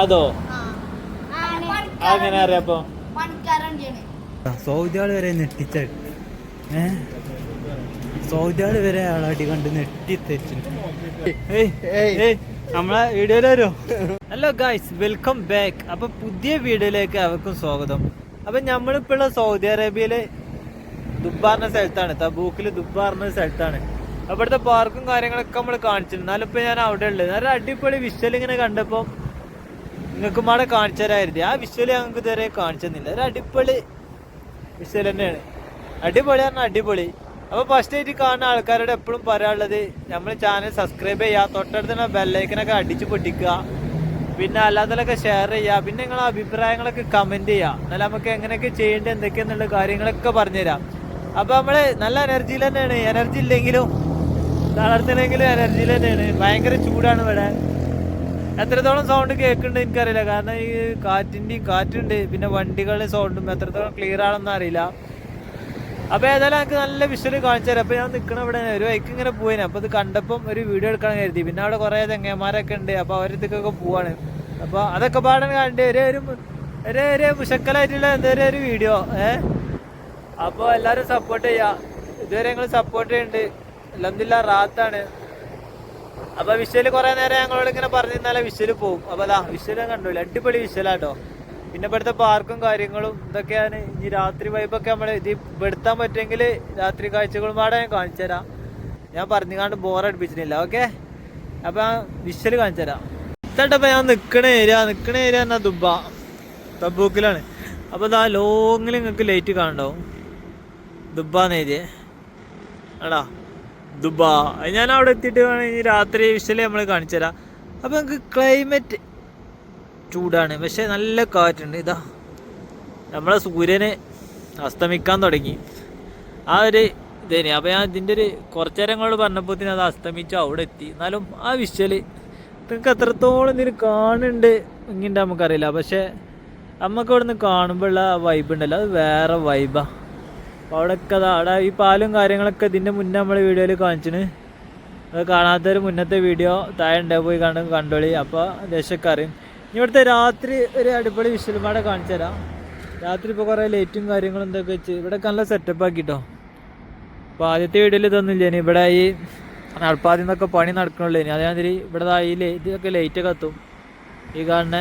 അതോ? അങ്ങനെ അറിയാപ്പോ പണിക്കാരൻ വണ്ടിയാണ് സൗദി ആൾ വരെ നെട്ടിച്ച ഏ? സൗദി ആൾ വരെ ആളാട്ടി കണ്ട് നെട്ടിത്തെച്ചു നമ്മളെ വീഡിയോയിൽ വരും. ഹലോ ഗായ്സ് വെൽക്കം ബാക്ക് അപ്പൊ പുതിയ വീഡിയോയിലേക്ക് അവർക്കും സ്വാഗതം. അപ്പൊ നമ്മളിപ്പോ ഉള്ള സൗദി അറേബ്യയിലെ ദുബാറിന്റെ സ്ഥലത്താണ്. തബൂക്കിൽ ദുബാറിന്റെ സ്ഥലത്താണ്. അവിടുത്തെ പാർക്കും കാര്യങ്ങളൊക്കെ നമ്മൾ കാണിച്ചിട്ടുണ്ട് എന്നാലും ഇപ്പൊ ഞാൻ അവിടെ ഉള്ളത്. നല്ല അടിപൊളി വിഷ്വൽ ഇങ്ങനെ കണ്ടപ്പോ നിങ്ങൾക്ക് മാടെ കാണിച്ചു ആ വിഷ്വൽ ഞങ്ങൾക്ക് ഇതുവരെ കാണിച്ചെന്നില്ല ഒരു അടിപൊളി വിഷ്വൽ തന്നെയാണ്. അടിപൊളി പറഞ്ഞാൽ അടിപൊളി. അപ്പൊ ഫസ്റ്റ് ആയിട്ട് കാണുന്ന ആൾക്കാരോട് എപ്പോഴും പറയാനുള്ളത് നമ്മൾ ചാനൽ സബ്സ്ക്രൈബ് ചെയ്യുക തൊട്ടടുത്തുള്ള ബെല്ലൈക്കനൊക്കെ അടിച്ചു പൊട്ടിക്കുക പിന്നെ അല്ലാത്തതൊക്കെ ഷെയർ ചെയ്യുക പിന്നെ നിങ്ങളെ അഭിപ്രായങ്ങളൊക്കെ കമന്റ് ചെയ്യുക. എന്നാലും നമുക്ക് എങ്ങനെയൊക്കെ ചെയ്യേണ്ടത് എന്തൊക്കെയാന്നുള്ള കാര്യങ്ങളൊക്കെ പറഞ്ഞുതരാം. അപ്പൊ നമ്മൾ നല്ല എനർജിയിൽ തന്നെയാണ്. എനർജി ഇല്ലെങ്കിലും തളർത്തില്ലെങ്കിലും എനർജിയിൽ തന്നെയാണ്. ഭയങ്കര ചൂടാണ് ഇവിടെ. എത്രത്തോളം സൗണ്ട് കേൾക്കുന്നുണ്ട് എനിക്കറിയില്ല. കാരണം ഈ കാറ്റിന്റെയും കാറ്റുണ്ട്. പിന്നെ വണ്ടികളുടെ സൗണ്ടും എത്രത്തോളം ക്ലിയർ ആണെന്ന് അറിയില്ല. അപ്പോൾ ഏതായാലും എനിക്ക് നല്ല വിഷ്വൽ കാണിച്ചു തരാം. അപ്പോൾ ഞാൻ നിൽക്കണ ഇവിടെ ഒരു ബൈക്ക് ഇങ്ങനെ പോയിന്. അപ്പോൾ ഇത് കണ്ടപ്പം ഒരു വീഡിയോ എടുക്കണം കരുതി. പിന്നെ അവിടെ കുറേ തെങ്ങന്മാരൊക്കെ ഉണ്ട്. അപ്പോൾ അവരിതൊക്കെ പോവാണ്. അപ്പോൾ അതൊക്കെ പാടാൻ കണ്ട് ഒരു ഒരു ഒരു ഒരു മുഷക്കലായിട്ടുള്ള എന്തൊരു ഒരു വീഡിയോ ഏഹ് അപ്പോൾ എല്ലാവരും സപ്പോർട്ട് ചെയ്യുക ഇതുവരെ ഞങ്ങൾ സപ്പോർട്ട് ചെയ്യുന്നുണ്ട് അല്ലെന്നില്ല റാത്താണ്. അപ്പൊ വിശ്വൽ കുറെ നേരം ഞങ്ങളോട് ഇങ്ങനെ പറഞ്ഞു തന്നാലേ വിശ്വൽ പോകും അപ്പൊ അതാ വിശ്വല കണ്ടോളൂ അടിപൊളി വിശ്വലാട്ടോ പിന്നെ ഇവിടുത്തെ പാർക്കും കാര്യങ്ങളും ഇതൊക്കെയാണ്. ഈ രാത്രി വൈബൊക്കെ നമ്മൾ ഇത് പെടുത്താൻ പറ്റുമെങ്കിൽ രാത്രി കാഴ്ചകളും പാടെ ഞാൻ കാണിച്ചു തരാം. ഞാൻ പറഞ്ഞുകാണ്ട് ബോറടിപ്പിച്ചിട്ടില്ല ഓക്കെ അപ്പൊ ഞാൻ വിശ്വൽ കാണിച്ചു തരാം. ഇതട്ടപ്പോ ഞാൻ നിക്കണ ഏരിയ നിക്കണ ഏരിയ എന്നാ ദുബ. തബൂക്കിലാണ് അപ്പൊ ഇതാ ലോങ്ങിൽ നിങ്ങൾക്ക് ലൈറ്റ് കാണണ്ടാവും ദുബാന്ന് എഴുതിയേ ആടാ. ദുബാ. ഞാൻ അവിടെ എത്തിയിട്ട് വേണമെങ്കിൽ രാത്രി വിഷൽ നമ്മൾ കാണിച്ചു തരാം. അപ്പം നമുക്ക് ക്ലൈമറ്റ് ചൂടാണ്. പക്ഷെ നല്ല കാറ്റുണ്ട്. ഇതാ. നമ്മളെ സൂര്യന് അസ്തമിക്കാൻ തുടങ്ങി. ആ ഒരു ഇതേനെ. അപ്പം ഞാൻ ഇതിന്റെ ഒരു കുറച്ച് നേരങ്ങളോട് പറഞ്ഞപ്പോൾ അത് അസ്തമിച്ചു അവിടെ എത്തി. എന്നാലും ആ വിഷ്വൽ നിങ്ങൾക്ക് എത്രത്തോളം ഇതിന് കാണുന്നുണ്ട് ഇങ്ങനെ നമുക്കറിയില്ല. പക്ഷെ നമുക്ക് നിന്ന് കാണുമ്പോഴുള്ള വൈബ് ഉണ്ടല്ലോ. അത് വേറെ വൈബാ അപ്പോൾ അവിടെയൊക്കെ അതാ. അവിടെ ഈ പാലും കാര്യങ്ങളൊക്കെ ഇതിന്റെ മുന്നേ നമ്മൾ വീഡിയോയിൽ കാണിച്ചിന്. അത് കാണാത്തൊരു മുന്നത്തെ വീഡിയോ താഴെ പോയി കണ്ട് കണ്ടോളി. അപ്പോൾ ദേശമൊക്കെ ഇനി ഇവിടുത്തെ രാത്രി ഒരു അടിപൊളി വിഷ്വലുമാടെ കാണിച്ചു തരാം. രാത്രി ഇപ്പോൾ കുറേ ലൈറ്റും കാര്യങ്ങളും എന്തൊക്കെ വെച്ച് ഇവിടെ നല്ല സെറ്റപ്പ് ആക്കിട്ടോ. അപ്പോൾ ആദ്യത്തെ വീഡിയോയിൽ ഇതൊന്നുമില്ല ഇനി. ഇവിടെ ഈ നടപ്പാതി നിന്നൊക്കെ പണി നടക്കണുള്ളൂ ഇനി. അതേമാതിരി ഇവിടെ ഈ ഇതൊക്കെ ലൈറ്റൊക്കെ കത്തും. ഈ കാണുന്ന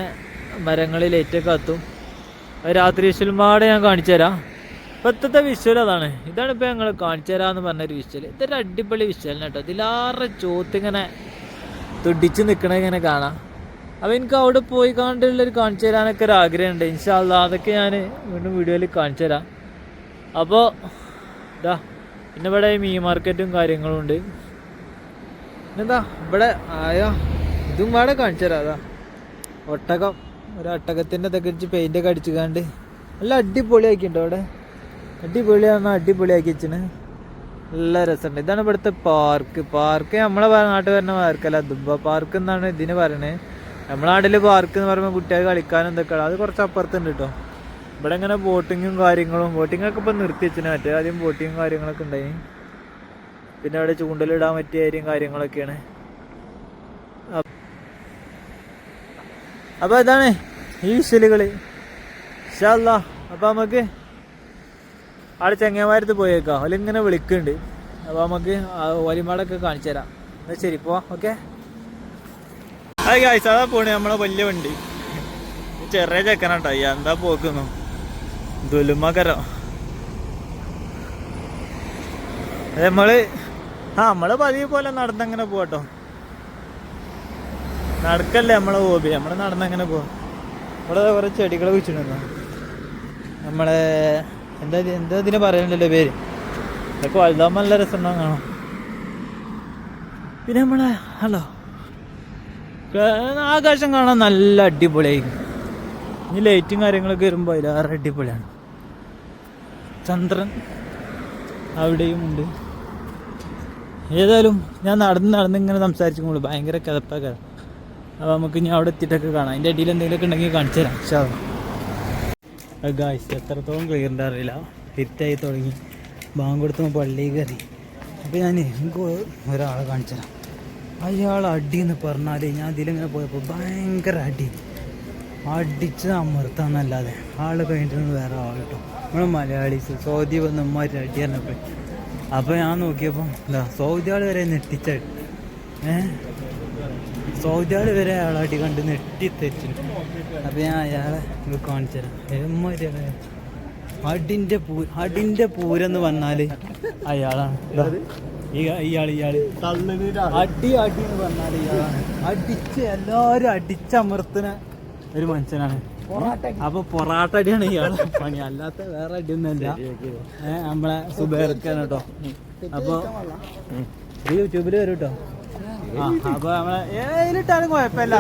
മരങ്ങളിൽ ലൈറ്റൊക്കെ അത് രാത്രി വിഷ്വലുമാടെ ഞാൻ കാണിച്ചു തരാം. ഇപ്പോഴത്തെ വിഷ്വൽ അതാണ്. ഇതാണ് ഇപ്പോൾ ഞങ്ങൾ കാണിച്ചു തരാമെന്ന് പറഞ്ഞൊരു വിഷ്വൽ ഇതൊരു അടിപൊളി വിഷ്വൽ കേട്ടോ. ഇതിലാറെ ചോത്തിങ്ങനെ തുടിച്ച് നിൽക്കണ ഇങ്ങനെ കാണാം. അപ്പോൾ എനിക്ക് അവിടെ പോയി കണ്ടുള്ളൊരു കാണിച്ചു തരാനൊക്കെ ഒരു ആഗ്രഹമുണ്ട്. ഇൻഷാല്ല അതൊക്കെ ഞാൻ വീണ്ടും വീഡിയോയിൽ കാണിച്ചു തരാം. അപ്പോൾ ഇതാ പിന്നെ ഇവിടെ മീൻ മാർക്കറ്റും കാര്യങ്ങളും ഉണ്ട്. പിന്നെന്താ ഇവിടെ ആയാ ഇതും വേണം കാണിച്ചു തരാം. അതാ ഒട്ടകം. ഒരു ഒട്ടകത്തിന്റെ ഇതൊക്കെ വെച്ച് പെയിന്റൊക്കെ അടിച്ചുകാണ്ട് നല്ല അടിപൊളിയാക്കിണ്ടോ അവിടെ. അടിപൊളിയാണ് അടിപൊളിയാക്കി വെച്ചിന്. നല്ല രസമുണ്ട് ഇതാണ് ഇവിടുത്തെ പാർക്ക് പാർക്ക് നമ്മളെ നാട്ടിൽ വരുന്ന പാർക്കല്ല ദുബ പാർക്ക് എന്നാണ് ഇതിന് പറയണത് നമ്മളെ നാട്ടിൽ പാർക്ക് എന്ന് പറയുമ്പോൾ കുട്ടികൾ കളിക്കാനും എന്തൊക്കെ അത് കുറച്ച് അപ്പുറത്തുണ്ട് കേട്ടോ ഇവിടെ ഇങ്ങനെ ബോട്ടിങ്ങും കാര്യങ്ങളും ബോട്ടിംഗ് ഒക്കെ ഇപ്പം നിർത്തി വെച്ചിന്. മറ്റേ ആദ്യം ബോട്ടിങ്ങും കാര്യങ്ങളൊക്കെ ഉണ്ടായി പിന്നെ അവിടെ ചൂണ്ടലിടാൻ പറ്റിയ ഏരിയയും കാര്യങ്ങളൊക്കെയാണ്. അപ്പോൾ ഇതാണ് ഈ വിഷലുകൾ അപ്പൊ അപ്പോൾ നമുക്ക് ആടെ ചെങ്ങന്മാരത്ത് പോയേക്കാം. ഓലിങ്ങനെ വിളിക്കുന്നുണ്ട് അപ്പോൾ നമുക്ക് വലിമാടൊക്കെ കാണിച്ചു തരാം. എന്നാൽ ശരി പോ ഓക്കെ? അത് കാഴ്ച അതാ പോണേ. നമ്മളെ വലിയ വണ്ടി. ചെറിയ ചെക്കനാട്ടോ. എന്താ പോക്കുന്നു? ദുലുമകരം. നമ്മൾ ആ നമ്മൾ പതിവ് പോലെ നടന്നങ്ങനെ പോട്ടോ നടക്കല്ലേ നമ്മളെ ഹോബി നമ്മൾ നടന്നങ്ങനെ പോവാ. ഇവിടെ കുറെ ചെടികൾ വെച്ചിട്ടുണ്ടോ നമ്മളെ എന്താ എന്താ ഇതിന് പറയാനില്ലല്ലോ പേര്? ഇതൊക്കെ വലുതാകുമ്പോൾ നല്ല രസം കാണാം. പിന്നെ നമ്മളെ ഹലോ ആകാശം കാണാൻ നല്ല അടിപൊളിയായി ഇനി ലൈറ്റും കാര്യങ്ങളൊക്കെ വരുമ്പോൾ അതിലേറെ അടിപൊളിയാണ്. ചന്ദ്രൻ അവിടെയും ഉണ്ട്. ഏതായാലും ഞാൻ നടന്ന് നടന്ന് ഇങ്ങനെ സംസാരിച്ചു ഭയങ്കര കിതപ്പൊക്കെ അപ്പോൾ നമുക്ക് ഇനി അവിടെ എത്തിയിട്ടൊക്കെ കാണാം. അതിന്റെ അടിയിൽ എന്തെങ്കിലുമൊക്കെ ഉണ്ടെങ്കിൽ കാണിച്ചു തരാം ഷാ ഗായ്സ് എത്രത്തോളം ക്ലിയറിന്റെ അറിയില്ല. ഹിറ്റായി തുടങ്ങി. ബാങ്ക് കൊടുത്ത് പള്ളിയിൽ കയറി. അപ്പോൾ ഞാൻ എനിക്ക് ഒരാളെ തരാം. അയാൾ അടി എന്ന് പറഞ്ഞാൽ ഞാൻ ഇതിലിങ്ങനെ പോയപ്പോൾ ഭയങ്കര അടി. അടിച്ച് അമർത്താന്നല്ലാതെ. ആൾ കഴിഞ്ഞിട്ട് വേറെ ആൾ കേട്ടോ. നമ്മളെ മലയാളീസ് സൗദി വന്ന് ഉമ്മാര് അടി പറഞ്ഞപ്പോൾ അപ്പോൾ ഞാൻ നോക്കിയപ്പോൾ എന്താ സൗദി ആൾ വരെ നെട്ടിച്ചായിട്ട് ഏ? സൗദി ആൾ വരെ അയാളായിട്ട് കണ്ട് നെട്ടിത്തെച്ചു അപ്പൊ ഞാൻ അയാളെ കാണിച്ചതരാം കാണിച്ചു തരാം. എമ്മാരി അടിന്റെ പൂ അടിന്റെ പൂരെന്ന് പറഞ്ഞാൽ അയാളാണ്. ഇയാൾ ഇയാൾ അടി അടി എന്ന് പറഞ്ഞാൽ ഇയാളാണ്. അടിച്ച് എല്ലാരും അടിച്ചമർത്തുന്ന ഒരു മനുഷ്യനാണ്. അപ്പൊ പൊറാട്ട അടിയാണ് ഇയാളെ പണി. അല്ലാത്ത വേറെ അടിയൊന്നുമല്ല. അല്ല നമ്മളെ സുബേർക്കാണ് കേട്ടോ. അപ്പൊ ഇത് യൂട്യൂബിൽ വരും കേട്ടോ. അപ്പൊ നമ്മളെ ഏതിലിട്ടാലും കുഴപ്പമില്ല.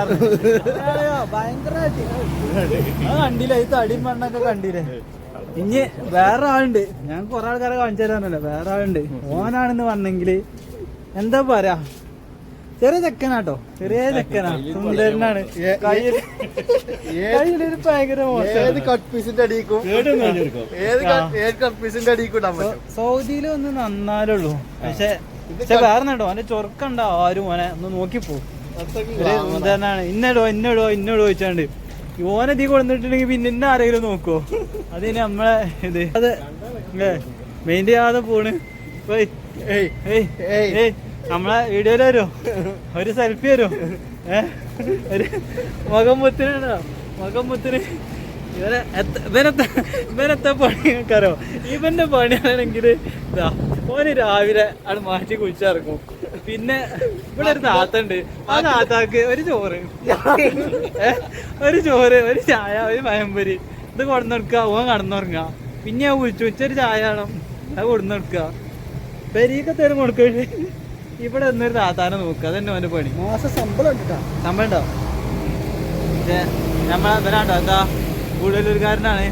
കണ്ടില്ലേ? ഈ തടിയും മണ്ണൊക്കെ കണ്ടില്ലേ? ഇനി വേറെ ആളുണ്ട്. ഞാൻ കുറെ ആൾക്കാരെ കാണിച്ചു തരാനല്ലോ? വേറെ ആളുണ്ട്. ഓനാണെന്ന് പറഞ്ഞെങ്കിൽ എന്താ പറയാ? ചെറിയ ചെക്കനാട്ടോ ചെറിയ ചെക്കനാ. സുന്ദരനാണ്. കയ്യിൽ കയ്യിലൊരു ഭയങ്കര ഏത് കട്ട് പീസിന്റെ അടിയിക്കും? ഏത് cut- ഏത് കട്ട് പീസിന്റെ അടിയിക്കും ഇടാൻ സൗദിയിൽ ഒന്ന് നന്നാലുള്ളൂ. പക്ഷെ പക്ഷെ വേറെ കേട്ടോ അവന്റെ ചൊറുക്കണ്ട? ആരും ഓനെ? ഒന്ന് നോക്കി പോകും ഇന്നടോ ഇന്നടോ ഇന്നടോ ചോദിച്ചാണ്ട്. ഓനെ തീ കൊടുത്തിട്ടുണ്ടെങ്കിൽ പിന്നെ ഇന്ന ആരെങ്കിലും നോക്കോ ഇനി നമ്മളെ ഇത് അത് മെയിൻ ചെയ്യാതെ പോണ്. നമ്മളെ വീഡിയോയിൽ വരുമോ ഒരു സെൽഫി വരുമോ ഏ? ഒരു മുഖം മുത്തിനുണ്ടോ മുഖം മുത്തിന്? ഇവനെ ഇവനത്തെ ഇവനത്തെ ഇവനെത്ത പണി നിൽക്കാരോ ഇവന്റെ പണിയാണെങ്കിൽ ഇതാ ഓന് രാവിലെ അത് മാറ്റി കുഴിച്ചിറക്കും പിന്നെ ഇവിടെ ഒരു താത്തണ്ട്. ആ താത്താക്ക് ഒരു ചോറ്. ഒരു ചോറ് ഒരു ചായ ഒരു പയമ്പൊരി ഇത് കൊടുന്നെടുക്കുക ഓൻ കടന്നുറങ്ങുക. പിന്നെ ആ കുഴിച്ചു ഉച്ചൊരു ചായ വേണം. അത് കൊടുന്നെടുക്കുക പെരീക്കെ തരും കൊടുക്കൽ ഇവിടെ ഒന്നൊരു താത്താനെ നോക്കുക. അതന്നെ ഓന്റെ പണി. മാസം ശമ്പളം ഉണ്ടോ? ശമ്പളം ഉണ്ടോ? നമ്മളെ ഇവരാണ്ടോ? എന്താ? കൂടുതലൂർക്കാരനാണ്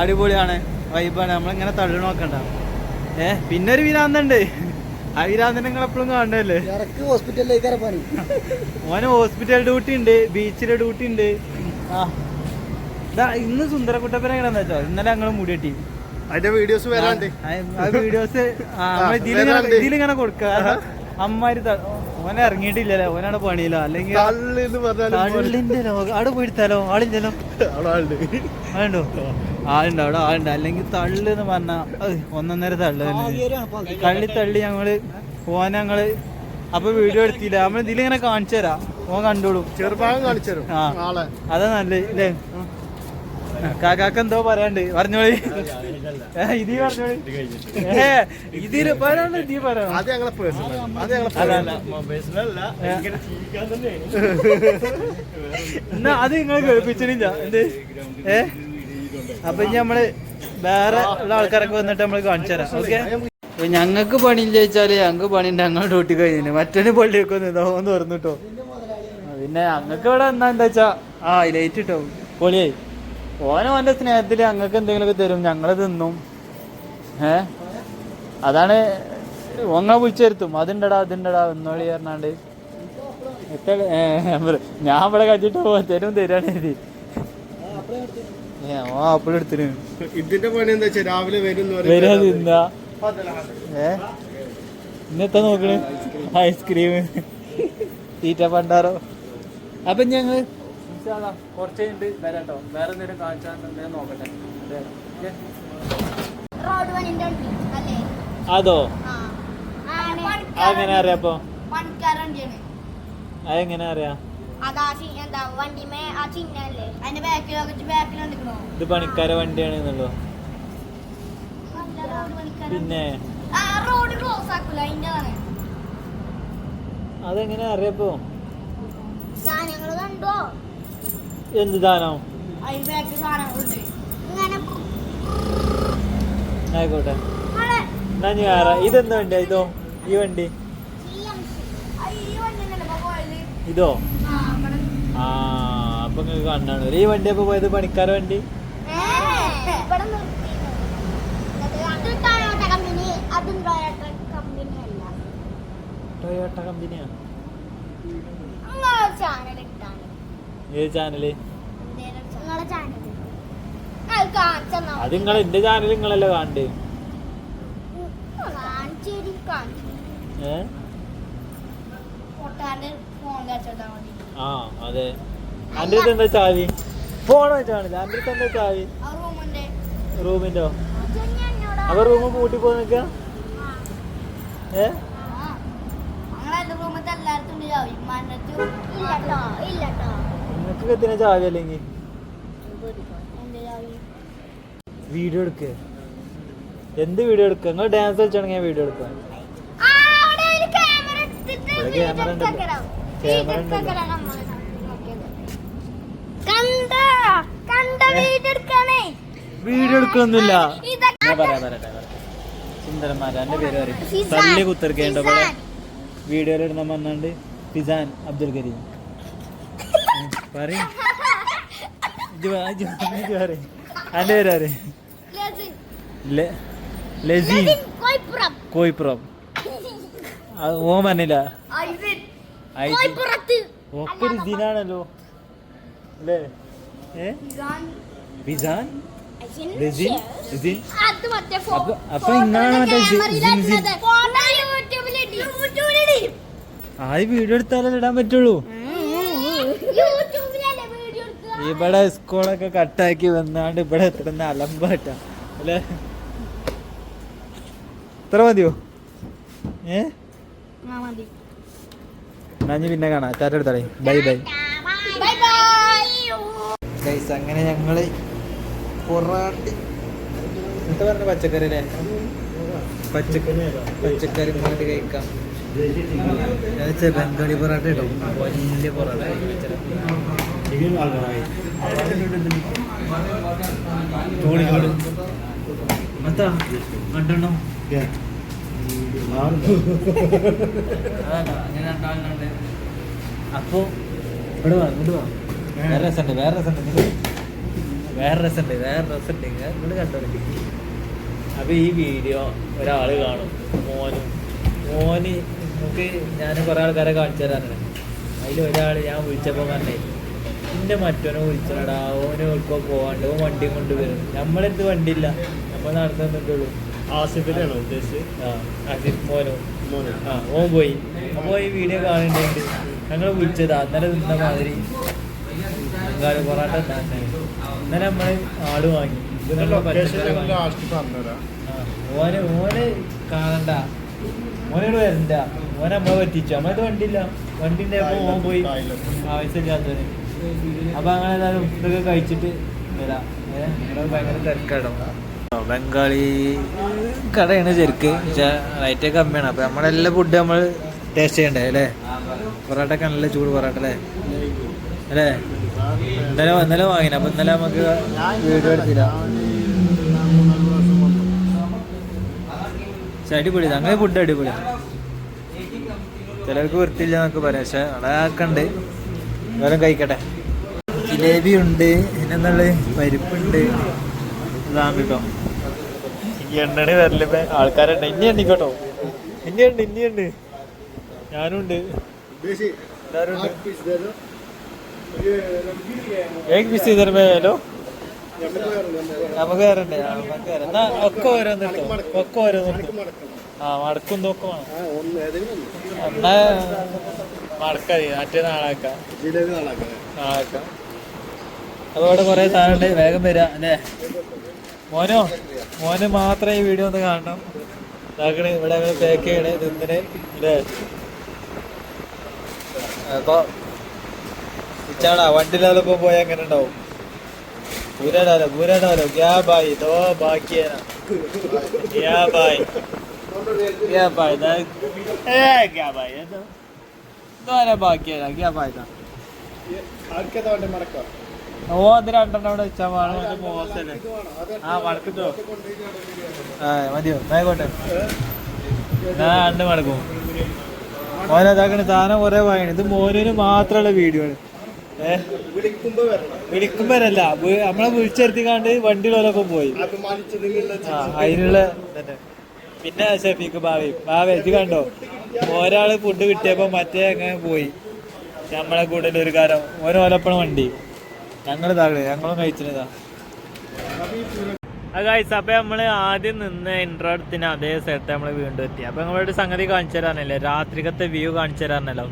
അടിപൊളിയാണ്. വൈബാണ്. നമ്മളിങ്ങനെ തള്ളി നോക്കണ്ട. ഏ പിന്നെ ഒരു വിരാന്തണ്ട്. ആ വിരാന്തനെ നിങ്ങൾ എപ്പോഴും കാണണ്ടല്ലേ ഹോസ്പിറ്റലിലേക്ക് പണി. ഓന് ഹോസ്പിറ്റൽ ഡ്യൂട്ടി ഉണ്ട് ബീച്ചിലെ ഡ്യൂട്ടി ഉണ്ട്. ആ ഇന്ന് സുന്ദരക്കുട്ടപ്പന എങ്ങനെയാന്ന് വെച്ചോ? ഇന്നലെ ഞങ്ങൾ മുടി കെട്ടി അതിന്റെ വീഡിയോസ് വരാണ്ട്. ആ വീഡിയോസ് ഇതിലിങ്ങനെ കൊടുക്കുക അമ്മമാര് ഓനെ ഇറങ്ങിയിട്ടില്ലല്ലോ. ഓനാണ് പണിയിലോ. അല്ലെങ്കിൽ തള്ളിന്റെ ലോകം. അവിടെ പോയിട്ടാലോ? ആളില്ലല്ലോ? ആളുണ്ട്. ആളുണ്ടോ? അവിടെ ആളുണ്ട്. അല്ലെങ്കിൽ തള്ളു എന്ന് പറഞ്ഞാ ഒന്നൊന്നര തള്ളു കള്ളി തള്ളി തള്ളി ഞങ്ങൾ ഓനെ ഞങ്ങൾ അപ്പൊ വീഡിയോ എടുത്തില്ല. നമ്മൾ ഇതിലിങ്ങനെ കാണിച്ചു തരാം. ഓൻ കണ്ടോളൂ. ചെറുഭാഗം കാണിച്ചു തരും. അതാ നല്ലേ ഇല്ലേ? കാക്കാക്ക് എന്തോ പറയാണ്ട് പറഞ്ഞോളി. ഇതീ അത് ഞങ്ങളെ പേഴ്സണൽ അത് ഞങ്ങളെ നിങ്ങൾ കേൾപ്പിച്ചിട്ടില്ല. എന്ത്? ഏ? അപ്പൊ ഇനി നമ്മൾ വേറെ ഉള്ള ആൾക്കാരൊക്കെ വന്നിട്ട് നമ്മൾ കാണിച്ചു തരാം. ഓക്കെ? ഞങ്ങൾക്ക് പണിയില്ല ചോദിച്ചാൽ ഞങ്ങൾക്ക് പണിയുണ്ട് ഞങ്ങൾ ഡ്യൂട്ടി കഴിഞ്ഞു മറ്റൊരു പള്ളിയൊക്കെ ഒന്ന് ഇതാ ഒന്ന് തുറന്നു കേട്ടോ പിന്നെ ഞങ്ങൾക്ക് ഇവിടെ എന്താ എന്താ വെച്ചാ? ആ ലൈറ്റ് ഇട്ടോ. പൊളിയായി. ഓനെ അവന്റെ സ്നേഹത്തിൽ ഞങ്ങൾക്ക് എന്തെങ്കിലുമൊക്കെ തരും ഞങ്ങൾ തിന്നും. ഏ? അതാണ് ഓങ്ങ വിളിച്ചു വരുത്തും അതുണ്ടടാ അതുണ്ടടാ എന്നോളി പറഞ്ഞാണ്ട്. ഞാൻ ഇവിടെ കഴിച്ചിട്ട് തരും തരാണ് ഇത്. ഏ ഓ അപ്പോഴും എടുത്തിന്. ഇതിന്റെ പണി എന്താ വെച്ചാൽ രാവിലെ വരും വരാ തിന്നാ. ഏ? ഇന്നത്തെ നോക്കണ്? ഐസ്ക്രീം തീറ്റ പണ്ടാറോ? അപ്പൊ ഞങ്ങൾ ഇൻഷാല്ലാ കുറച്ച് കഴിഞ്ഞിട്ട് വേറെ എന്തെങ്കിലും കാണിച്ചാൽ എന്തെങ്കിലും നോക്കട്ടെ. അതെ. അതെങ്ങനെ അറിയാപ്പോ അതെങ്ങനെ അറിയാ? ഇത് പണിക്കാരെ വണ്ടിയാണ് എന്നുള്ളൂ? പിന്നെ? ആ റോഡ് ക്ലോസ് ആക്കൂല അതിന്റെതാണ് അതെങ്ങനെ അറിയാപ്പോ സാധനങ്ങൾ കണ്ടോ? എന്ത് ദാനം ആയിക്കോട്ടെ. എന്നാ ഞാൻ വേറെ? ഇതെന്താ വണ്ടി? ഇതോ? ഈ വണ്ടി? ഇതോ? ആ അപ്പൊ നിങ്ങൾക്ക് കണ്ണാണ് ഈ വണ്ടി അപ്പൊ പോയത്? പണിക്കാരെ വണ്ടി? ടൊയോട്ട കമ്പനി അതും ടൊയോട്ട കമ്പനി അല്ല. ടൊയോട്ട കമ്പനിയാ നിങ്ങളെ ചാനൽ ഇട്ടാണ് ഏത് ചാനൽ? അത് നിങ്ങൾ എന്റെ ചാനൽ നിങ്ങളല്ലേ കാണണ്ട്? ഏ? ആ അതെ. അന്റെ അടുത്ത് എന്താ ചാവി? ഫോൺ വെച്ചാണ്. അന്റെ അടുത്ത് എന്താ ചാവി? റൂമിന്റെ അപ്പൊ റൂം പൂട്ടി പോയി നിക്ക? ഏ? റൂമത്തെ എല്ലായിടത്തും നിങ്ങൾക്ക് എത്തിന ചാവി അല്ലെങ്കിൽ വീഡിയോ എടുക്കുക എന്ത് വീഡിയോ എടുക്കുക നിങ്ങൾ ഡാൻസ് കളിച്ചാണെങ്കിൽ ഞാൻ വീഡിയോ എടുക്കാം. വീഡിയോ എടുക്കാനേ? വീഡിയോ എടുക്കൊന്നുമില്ല പറയാം പറയട്ടെ. എന്റെ പേര് പറയും. തള്ളി പോലെ. വീഡിയോയിൽ ഇടുന്ന വന്നാണ്ട് ഫിസാൻ അബ്ദുൽ കരീം. പറയ്. എന്റെ പേര് പറയും? ലസിൻ. കോയിപ്പുറം. ഐസിൻ. കോയിപ്പുറത്ത്. ഒക്കെ ഒരു ദിനാണല്ലോ. അല്ലേ? ഏ? ഫോ- അപ്പൊ- ഇങ്ങളാണ് മറ്റേ. ആദ്യം വീഡിയോ എടുത്താലേ ഇടാൻ പറ്റുള്ളൂ? ഇവിടെ സ്കൂളൊക്കെ കട്ടാക്കി വന്നാണ്ട് ഇവിടെ എത്തുന്ന അലമ്പാട്ട. അല്ലേ? ഇത്ര മതിയോ? ഏ? ഇനി പിന്നെ കാണാം. എടുത്താളേ ബൈ ബൈ. അങ്ങനെ ഞങ്ങൾ പൊറാട്ടി. എന്താ പറഞ്ഞ പച്ചക്കറി അല്ലേ? പച്ചക്കറി പച്ചക്കറി പൊറാട്ടി കഴിക്കാം. ബംഗാളി പൊറാട്ട കേട്ടോ വലിയ പൊറാട്ട ചൂട് ചൂട് മത്താ രണ്ടെണ്ണം. അപ്പൊ ഇവിടെ വാ ഇങ്ങോട്ട് വാ. വേറെ രസമുണ്ട് വേറെ രസമുണ്ട് വേറെ രസമുണ്ട് വേറെ രസമുണ്ട്. ഇങ്ങോട്ട് കണ്ടോളി അപ്പൊ ഈ വീഡിയോ ഒരാൾ കാണും മോനും. മോന് നമുക്ക് ഞാൻ കുറെ ആൾക്കാരെ കാണിച്ചു തരാറുണ്ട്. അതിൽ ഒരാൾ ഞാൻ വിളിച്ചപ്പോൾ പറഞ്ഞേ പിന്നെ മറ്റോനെ വിളിച്ചടാ ഓനെ ഓർക്കോ പോവാണ്ട് ഓ വണ്ടി കൊണ്ട് വരും. നമ്മളെന്ത് വണ്ടിയില്ല നമ്മൾ നടന്നു നിന്നിട്ടുള്ളൂ ആസിഫിനെയാണോ ഉദ്ദേശിച്ചത്? ആ ആസിഫ് മോനോ? ആ ഓൻ പോയി. അപ്പോൾ ഈ വീഡിയോ കാണണ്ടെങ്കിൽ ഞങ്ങൾ വിളിച്ചതാ അന്നേരം നിന്ന മാതിരി ബംഗാളി പൊറാട്ട അന്നേരം നമ്മളെ നമ്മൾ ആട് വാങ്ങി. ഓന് ഓന് കാണണ്ട. ഓനോട് വരണ്ട. ഓനെ നമ്മളെ പറ്റിച്ചു. നമ്മളത് വണ്ടിയില്ല? വണ്ടി ഉണ്ടായപ്പോ ഓൻ പോയി ആവശ്യമില്ലാത്തവന്. അപ്പൊ അങ്ങനെ ഏതായാലും ഇതൊക്കെ കഴിച്ചിട്ട് വരാം. ഭയങ്കര തിരക്കാടും ബംഗാളി കടയാണ് ശരിക്ക്. റേറ്റ് കമ്മിയാണ്. അപ്പൊ നമ്മളെല്ലാ ഫുഡ് നമ്മൾ ടേസ്റ്റ് ചെയ്യണ്ടേ അല്ലേ? പൊറോട്ട ഒക്കെ നല്ല ചൂട് പൊറോട്ട അല്ലേ? അല്ലേ? ഇന്നലെ ഇന്നലെ വാങ്ങിന. അപ്പൊ ഇന്നലെ നമുക്ക് വീഡിയോ എടുത്തില്ല. പക്ഷെ അടിപൊളി. അങ്ങനെ ഫുഡ് അടിപൊളി ചിലർക്ക് വൃത്തിയില്ല എന്നൊക്കെ പറയാം. പക്ഷെ അവിടെ ആക്കണ്ട് വേറെ കഴിക്കട്ടെ. ജിലേബി ഉണ്ട് പിന്നെന്നുള്ള പരിപ്പുണ്ട്. ഇതാണ് കേട്ടോ. എണ്ണണി വരലിപ്പോ ആൾക്കാരുണ്ട് ഇനി എണ്ണിക്കോട്ടോ ഇനിയുണ്ട് ഇനിയുണ്ട് ഇനി ഉണ്ട്. ഏക് പീസ് മേലോ നമുക്ക് വേറെ നമുക്ക് വേറെ. എന്നാ ഒക്കെ ഓരോന്ന് എടുത്തോ? ഒക്കെ ഓരോന്ന് എടുത്തോ? ആ മടക്കും തോക്കെ വേണം. എന്നാ മടക്ക മറ്റേ നാളാക്കാം. നാളാക്കാം. അതോടെ കുറെ സാധനം വേഗം വരാ അല്ലേ? മോനോ മോന് മാത്രമേ ഈ വീഡിയോ ഒന്ന് കാണണം. ഇതാക്കണേ ഇവിടെ അങ്ങനെ പേക്ക് ചെയ്യണേ ഇതിന് അല്ലേ? അപ്പൊ ഇച്ചാടാ വണ്ടിയിലാതെ ഇപ്പൊ പോയാൽ അങ്ങനെ ഉണ്ടാവും? പൂരാടാലോ പൂരാടാലോ ഗ്യാ ബായി ദോ ബാക്കിയാ ഗ്യാ ബായി. ഗ്യാ ബായ് ഗ്യാ ബായി അവിടെ ആ ആ ഓനതാക്കണ സാധനം കൊറേ വായന ഇത് മോനൂന് മാത്രമുള്ള വീഡിയോ ആണ്. ഏഹ് വിളിക്കുമ്പോഴല്ല നമ്മളെ വിളിച്ചെടുത്തിക്കാണ്ട് വണ്ടിയിലൊക്കെ പോയി. അതിനുള്ള തന്നെ പിന്നെ ഷഫീക്ക് ഭാവി ഭാവി ഇത് കണ്ടോ? ഒരാൾ ഫുഡ് കിട്ടിയപ്പോ മറ്റേ അങ്ങനെ പോയി. നമ്മളെ കൂടെ ഒരു കാരം ഓരോ വണ്ടി. ഞങ്ങൾ താഴെ ഞങ്ങളും കഴിച്ചിരുന്നതാ ഗൈസ് അപ്പൊ നമ്മൾ ആദ്യം നിന്ന് ഇൻട്രോ എടുത്തിന് അതേ സ്ഥലത്ത് നമ്മൾ വീണ്ടും എത്തി. അപ്പൊ നിങ്ങളോട് സംഗതി കാണിച്ചു തരാനല്ലേ? രാത്രികത്തെ വ്യൂ കാണിച്ചു തരാനല്ലോ.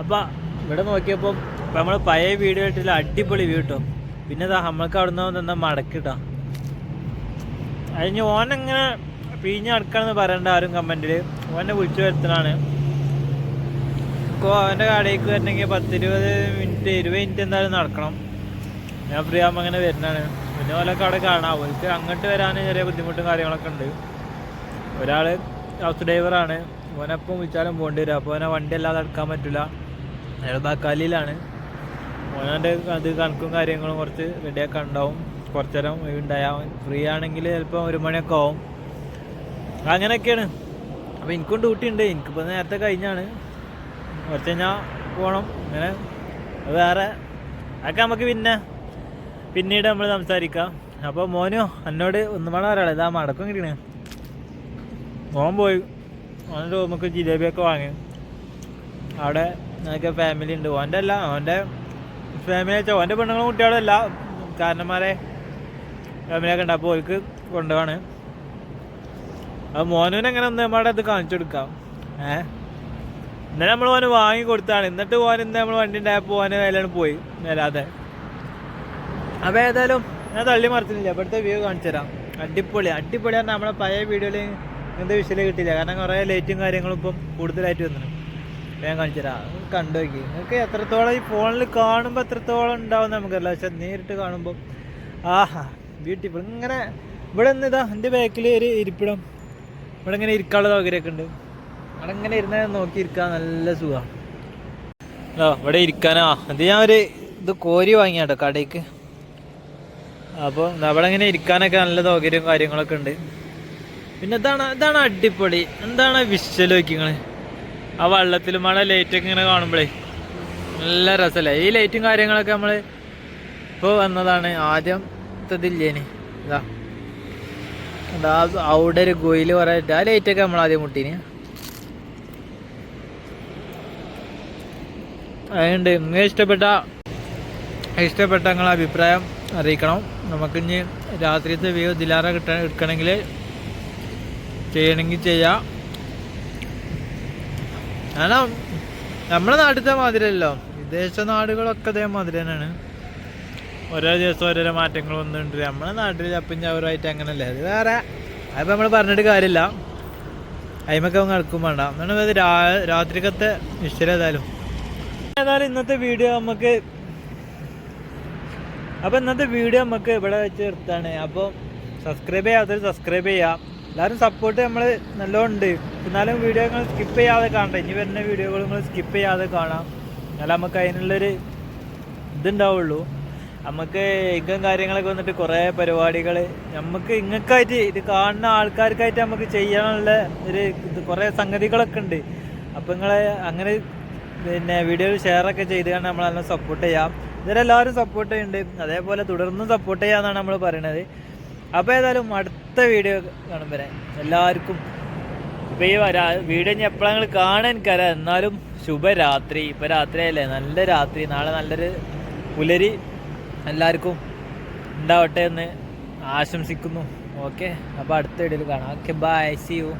അപ്പൊ ഇവിടെ നോക്കിയപ്പോൾ ഇപ്പൊ പഴയ വീഡിയോ ഇട്ടില്ല അടിപൊളി വ്യൂ കിട്ടും പിന്നെ നമ്മൾക്ക് അവിടെ നിന്ന് മടക്കിട്ടാ അതിന് ഓനെങ്ങനെ പിഴിഞ്ഞ് നടക്കാന്ന് പറയണ്ട ആരും കമന്റിൽ ഓനെ വിളിച്ചു വരുത്തണാണ് ഇപ്പോൾ അവന്റെ കടയിലേക്ക് വരണമെങ്കിൽ പത്തിരുപത് മിനിറ്റ് ഇരുപത് മിനിറ്റ് എന്തായാലും നടക്കണം. ഞാൻ ഫ്രീ ആകുമ്പോൾ അങ്ങനെ വരുന്നതാണ്. പിന്നെ ഓലൊക്കെ അവിടെ കാണാം. അവർക്ക് അങ്ങോട്ട് വരാൻ ചെറിയ ബുദ്ധിമുട്ടും കാര്യങ്ങളൊക്കെ ഉണ്ട്. ഒരാൾ ഹൗസ് ഡ്രൈവറാണ് ഓനപ്പം വിളിച്ചാലും പോകേണ്ടി വരും. അപ്പോൾ ഓനെ വണ്ടി അല്ലാതെ എടുക്കാൻ പറ്റില്ല അയാൾ ബക്കാലിയിലാണ് ഓനെ അത് കണക്കും കാര്യങ്ങളും കുറച്ച് റെഡിയാക്കാൻ ഉണ്ടാവും. കുറച്ച് നേരം ഉണ്ടായാൽ ഫ്രീ ആണെങ്കിൽ ചിലപ്പോൾ ഒരു മണിയൊക്കെ ആവും. അങ്ങനെയൊക്കെയാണ്. അപ്പോൾ എനിക്കും ഡ്യൂട്ടി ഉണ്ട് എനിക്കിപ്പോൾ നേരത്തെ കഴിഞ്ഞാണ്. കുറച്ച് കഴിഞ്ഞാൽ പോകണം അങ്ങനെ വേറെ അതൊക്കെ നമുക്ക് പിന്നെ പിന്നീട് നമ്മൾ സംസാരിക്കാം. അപ്പോൾ മോനോ എന്നോട് ഒന്നും വേണം ഒരാളെ ഇതാ മടക്കം കിട്ടണേ. മോൻ പോയി. ഓൻ റൂമൊക്കെ ജിലേബിയൊക്കെ വാങ്ങി. അവിടെ ഞങ്ങൾക്ക് ഫാമിലി ഉണ്ട്. ഓന്റെ അല്ല. ഓന്റെ ഫാമിലി വെച്ചാൽ ഓന്റെ പെണ്ണുങ്ങളും കുട്ടികളും അല്ല. കാരണന്മാരെ ഫാമിലിയൊക്കെ ഉണ്ട്. അപ്പോൾ ഓർക്ക് കൊണ്ടുപോവാണ്. അത് മോനുവിന് എങ്ങനെ ഒന്ന് നമ്മുടെ അത് കാണിച്ചു കൊടുക്കാം. ഏ? ഇന്നലെ നമ്മൾ ഓന് വാങ്ങി കൊടുത്താണ്. എന്നിട്ട് ഓൻ ഇന്ന് നമ്മൾ വണ്ടി ഉണ്ടായപ്പോൾ ഓന് അതിലാണ് പോയി വരാതെ അപ്പോൾ ഏതായാലും ഞാൻ തള്ളി മറച്ചില്ല ഇവിടുത്തെ വ്യൂ കാണിച്ചു തരാം. അടിപൊളി. അടിപൊളി പറഞ്ഞാൽ നമ്മളെ പഴയ വീഡിയോയിൽ ഇങ്ങനത്തെ വിഷയം കിട്ടില്ല കാരണം കുറേ ലൈറ്റും കാര്യങ്ങളും ഇപ്പം കൂടുതലായിട്ട് വന്നു ഞാൻ കാണിച്ചു തരാം. കണ്ടു നോക്കി. നിങ്ങൾക്ക് എത്രത്തോളം ഈ ഫോണിൽ കാണുമ്പോൾ എത്രത്തോളം ഉണ്ടാവും നമുക്കല്ല പക്ഷെ നേരിട്ട് കാണുമ്പോൾ ആഹാ ബ്യൂട്ടിഫുൾ ഇങ്ങനെ ഇവിടെ നിന്ന് ഇതാ എന്റെ ബാക്കിൽ ഒരു ഇരിപ്പിടം. ഇവിടെ ഇങ്ങനെ ഇരിക്കാനുള്ള സൗകര്യമൊക്കെ ഉണ്ട്. അവിടെ ഇങ്ങനെ ഇരുന്ന നോക്കി ഇരിക്കാൻ നല്ല സുഖമാണ് ആ ഇവിടെ ഇരിക്കാനാ. അത് ഞാൻ ഒരു ഇത് കോരി വാങ്ങിയാട്ടോ കടയ്ക്ക്. അപ്പോൾ അവിടെ ഇങ്ങനെ ഇരിക്കാനൊക്കെ നല്ല സൗകര്യവും കാര്യങ്ങളൊക്കെ ഉണ്ട്. പിന്നെ ഇതാണ് ഇതാണ് അടിപൊളി. എന്താണ് വിഷ്വൽ നോക്കിങ്ങൾ ആ വള്ളത്തിൽ മഴ ലൈറ്റൊക്കെ ഇങ്ങനെ കാണുമ്പോഴേ നല്ല രസമല്ലേ ഈ ലൈറ്റും കാര്യങ്ങളൊക്കെ നമ്മൾ ഇപ്പോൾ വന്നതാണ് ആദ്യം ഇതില്ലേനി ഇതാ എന്താ അവിടെ ഒരു ഗോയിൽ കുറേ ആ ലൈറ്റൊക്കെ നമ്മൾ ആദ്യം മുട്ടീന്. അതുകൊണ്ട് നിങ്ങൾ ഇഷ്ടപ്പെട്ട ഇഷ്ടപ്പെട്ട നിങ്ങളെ അഭിപ്രായം അറിയിക്കണം. നമുക്കിനി രാത്രിയത്തെ വ്യൂ ദിലാറ കിട്ട എടുക്കണമെങ്കിൽ ചെയ്യണമെങ്കിൽ ചെയ്യാം. കാരണം നമ്മുടെ നാട്ടിലത്തെ മാതിരിയല്ലോ വിദേശ നാടുകളൊക്കെ അതേമാതിരി തന്നെയാണ്. ഓരോ ദിവസം ഓരോരോ മാറ്റങ്ങൾ വന്നിട്ടുണ്ട്. നമ്മുടെ നാട്ടിൽ ചപ്പും ചവറുമായിട്ട് അങ്ങനല്ലേ. അത് വേറെ അതിപ്പോൾ നമ്മൾ പറഞ്ഞിട്ട് കാര്യമില്ല. അതിമൊക്കെ നടക്കും വേണ്ട. എന്നാണ് അത് രാ രാത്രിക്കത്തെ നിശ്ചയം ഏതായാലും. ഏതായാലും ഇന്നത്തെ വീഡിയോ നമുക്ക് അപ്പോൾ ഇന്നത്തെ വീഡിയോ നമുക്ക് ഇവിടെ വെച്ച് നിർത്താണ് അപ്പോൾ സബ്സ്ക്രൈബ് ചെയ്യാത്തവർ സബ്സ്ക്രൈബ് ചെയ്യാം. എല്ലാവരും സപ്പോർട്ട് നമ്മൾ നല്ലോണ്ട്. എന്നാലും വീഡിയോ നിങ്ങൾ സ്കിപ്പ് ചെയ്യാതെ കാണണ്ട. ഇനി വരുന്ന വീഡിയോകൾ നിങ്ങൾ സ്കിപ്പ് ചെയ്യാതെ കാണാം. എന്നാലും നമുക്ക് അതിനുള്ളൊരു ഇതുണ്ടാവുള്ളൂ. നമുക്ക് ഇങ്ങും കാര്യങ്ങളൊക്കെ വന്നിട്ട് കുറേ പരിപാടികൾ നമുക്ക് ഇങ്ങക്കായിട്ട് ഇത് കാണുന്ന ആൾക്കാർക്കായിട്ട് നമുക്ക് ചെയ്യാനുള്ള ഒരു ഇത് കുറേ സംഗതികളൊക്കെ ഉണ്ട്. അപ്പം നിങ്ങൾ അങ്ങനെ പിന്നെ വീഡിയോ ഷെയറൊക്കെ ചെയ്ത് കണ്ട് നമ്മൾ നല്ല സപ്പോർട്ട് ചെയ്യാം. ഇതിലെല്ലാവരും സപ്പോർട്ട് ചെയ്യുന്നുണ്ട് അതേപോലെ തുടർന്നും സപ്പോർട്ട് ചെയ്യാമെന്നാണ് നമ്മൾ പറയണത്. അപ്പോൾ ഏതായാലും അടുത്ത വീഡിയോ കാണുമ്പോൾ എല്ലാവർക്കും ഇപ്പോൾ ഈ വരാ- വീഡിയോ ഇനി എപ്പോഴും നിങ്ങൾ കാണാൻ കരാ എന്നാലും ശുഭരാത്രി. ഇപ്പോൾ രാത്രിയല്ലേ? നല്ല രാത്രി. നാളെ നല്ലൊരു പുലരി എല്ലാവർക്കും ഉണ്ടാവട്ടെ എന്ന് ആശംസിക്കുന്നു. ഓക്കെ അപ്പോൾ അടുത്ത വീഡിയോയിൽ കാണാം. Okay bye C U